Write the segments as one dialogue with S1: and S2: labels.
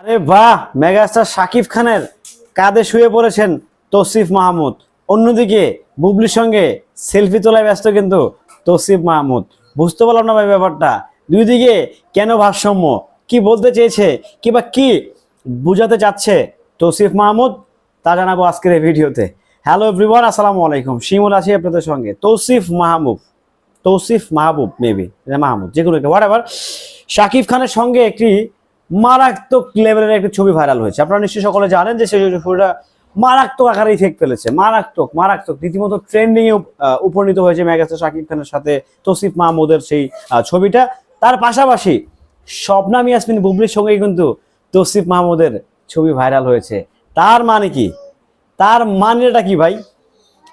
S1: আরে বাহ, মেগাস্টার শাকিব খানের কাঁধে শুয়ে পড়েছেন তৌসিফ মাহমুদ। অন্যদিকে বুবলির সঙ্গে সেলফি তোলায় ব্যস্ত কিন্তু তৌসিফ মাহমুদ। বুঝতে পারলাম না ভাই ব্যাপারটা। দুই দিকে কেন ভারসাম্য? কি বলতে চেয়েছে কিংবা কি বুঝাতে চাচ্ছে তৌসিফ মাহমুদ, তা জানাব আজকের এই ভিডিওতে। হ্যালো এভরিওয়ান, আসসালামু আলাইকুম। শিমুল আছি আপনাদের সঙ্গে। তৌসিফ মাহমুদ, তৌসিফ মাহবুব মেবি মাহমুদ যে কোনো একটা হোয়াট এভার শাকিব খানের সঙ্গে একটি মারাত্মক লেভেলের একটি ছবি ভাইরাল হয়েছে। আপনারা নিশ্চয়ই সকলে জানেন যে সেই ছবিটা মারাত্মক আকারে ইফেক্ট ফেলেছে। মারাত্মক মারাত্মক। রীতিমতো ট্রেন্ডিং এ উপনীত হয়েছে মেগাস্টার শাকিব খানের সাথে তৌসিফ মাহমুদের সেই ছবিটা। তার পাশাপাশি শবনাম ইয়াসমিন বুবলির সঙ্গে কিন্তু তৌসিফ মাহমুদের ছবি ভাইরাল হয়েছে। তার মানে কি? তার মানেটা কি ভাই?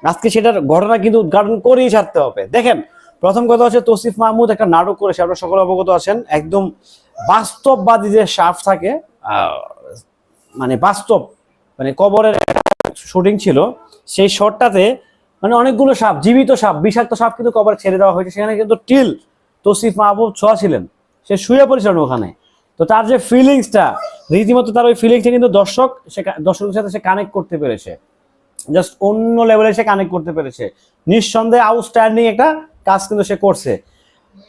S1: আজকে সেটার ঘটনা কিন্তু উদ্ঘাটন করেই ছাড়তে হবে। দেখেন, প্রথম কথা হচ্ছে তৌসিফ মাহমুদ একটা নাটক করেছে। আপনারা সকলে অবগত আছেন। একদম বাস্তববাদী যে সাপ থাকে মানে বাস্তব মানে কবরের শুটিং ছিল, সেই শটটাতে মানে অনেকগুলো সাপ, জীবিত সাপ, বিষাক্ত সাপ কিন্তু কবরে ছেড়ে দেওয়া হয়েছে। সেখানে কিন্তু টিল, তসিফ মাহবুব ছোঁয়া ছিলেন। সে শুয়ে পড়েছিলেন ওখানে। তো তার যে ফিলিংসটা রীতিমতো তার ওই ফিলিংসটা কিন্তু দর্শক সে দর্শকের সাথে সে কানেক্ট করতে পেরেছে। জাস্ট অন্য লেভেলে সে কানেক্ট করতে পেরেছে। নিঃসন্দেহে আউটস্ট্যান্ডিং একটা কাজ কিন্তু সে করছে।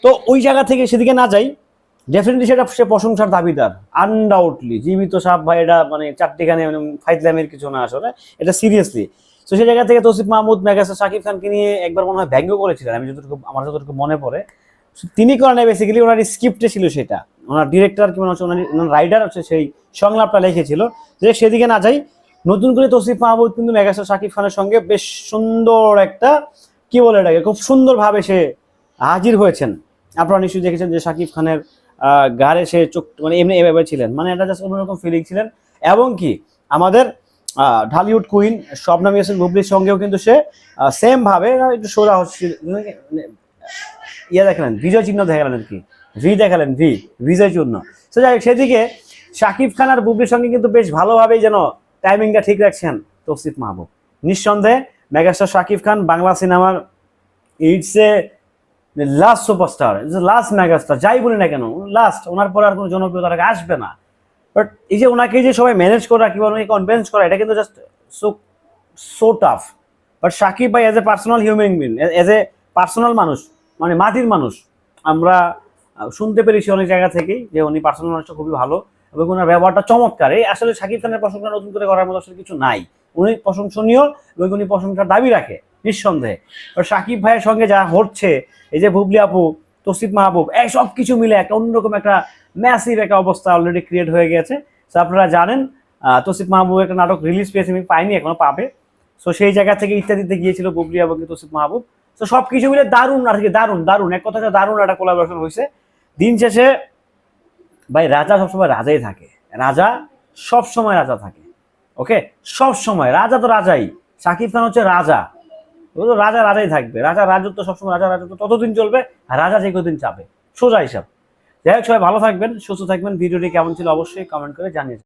S1: তো ওই জায়গা থেকে সেদিকে না যাই ডেফিনেটলি সেটা সে প্রশংসার দাবিদার আনডাউটলি জীবিত সাপ ভাই এটা মানে চারটিখানে মানে ফাইজলামের কিছু না আসলে, এটা সিরিয়াসলি তো সেই জায়গা থেকে তৌসিফ মাহমুদ, মেগাস্টার শাকিব খানকে নিয়ে একবার মনে হয় ব্যঙ্গ করেছিলেন, আমি যতটুকু, আমার যতটুকু মনে পড়ে। তিনি করেন বেসিক্যালি ওনার স্ক্রিপ্টে ছিল সেটা। ওনার ডিরেক্টর কি মনে হচ্ছে ওনার রাইডার হচ্ছে সেই সংলাপটা লিখেছিল। যে সেদিকে না যাই, নতুন করে তৌসিফ মাহমুদ কিন্তু মেগাস্টার শাকিব খানের সঙ্গে বেশ সুন্দর একটা, কি বলে এটাকে, খুব সুন্দরভাবে সে হাজির হয়েছেন। আপনারা নিশ্চয়ই দেখেছেন যে শাকিব খানের গাড়ে সে চোখ মানে এমনি এভাবে ছিলেন। মানে এটা জাস্ট অন্যরকম ফিলিং ছিলেন। এবং কি আমাদের ঢালিউড কুইন শবনাম ইয়াসিন বুবলির সঙ্গেও কিন্তু সে সেম ভাবে একটু সোজা হচ্ছে মানে, ইয়ে দেখালেন বিজয় চিহ্ন দেখালেন আর কি। ভি দেখালেন ভি বিজয় চিহ্ন। তো যাই সেদিকে শাকিব খান আর বুবলির সঙ্গে কিন্তু বেশ ভালোভাবেই যেন টাইমিংটা ঠিক রাখছেন তৌসিফ মাহবুব। নিঃসন্দেহে মেগাস্টার শাকিব খান বাংলা সিনেমার it's a last superstar last megastar যাই বলি না কেন লাস্ট ওনার পরে আর কোনো জনপ্রিয়তা আসবে না। বাট এই যে ওনাকে যে সবাই ম্যানেজ করা কিংবা ওনাকে কনভিন্স করা, এটা কিন্তু just so so tough but Sakib ভাই as a personal human being as a personal মানুষ মানে মাটির মানুষ, আমরা শুনতে পেরেছি অনেক জায়গা থেকেই যে উনি পার্সোনাল মানুষটা খুবই ভালো এবং ওনার ব্যবহারটা চমৎকার। এই আসলে সাকিব খানের প্রশংসা নতুন করে করার মতো আসলে কিছু নাই। উনি প্রশংসনীয় এবং উনি প্রশংসার দাবি রাখে। নিঃসন্দেহে। সাকিব ভাইয়ের সঙ্গে যা হচ্ছে, এই যে বুবলি আপু, তসিফ মাহবুব, এই সব কিছু মিলে একটা অন্যরকম একটা ম্যাসিভ একটা অবস্থা অলরেডি ক্রিয়েট হয়ে গেছে। তো আপনারা জানেন তসিফ মাহবুব একটা নাটক রিলিজ পেয়েছে, আমি পাইনি, এখনও পাবে। সো সেই জায়গা থেকে ইত্যাদিতে গিয়েছিল বুবলি এবং তসিফ মাহবুব। তো সব কিছু মিলে দারুণ আর কি দারুণ দারুণ। এক কথা দারুণ একটা কোলাবোরেশন হয়েছে। দিন শেষে, ভাই, রাজা সবসময় রাজাই থাকে। রাজা সব সময় রাজা থাকে। ওকে সব সময় রাজা তো রাজাই। সাকিব খান হচ্ছে রাজা। রাজা রাজাই থাকবে। রাজা রাজত্ব সবসময় রাজা রাজত্ব, ততদিন চলবে আর রাজা যে কদিন চাবে। সোজা হিসাব। যাই হোক, সবাই ভালো থাকবেন, সুস্থ থাকবেন। ভিডিওটি কেমন ছিল অবশ্যই কমেন্ট করে জানিয়ে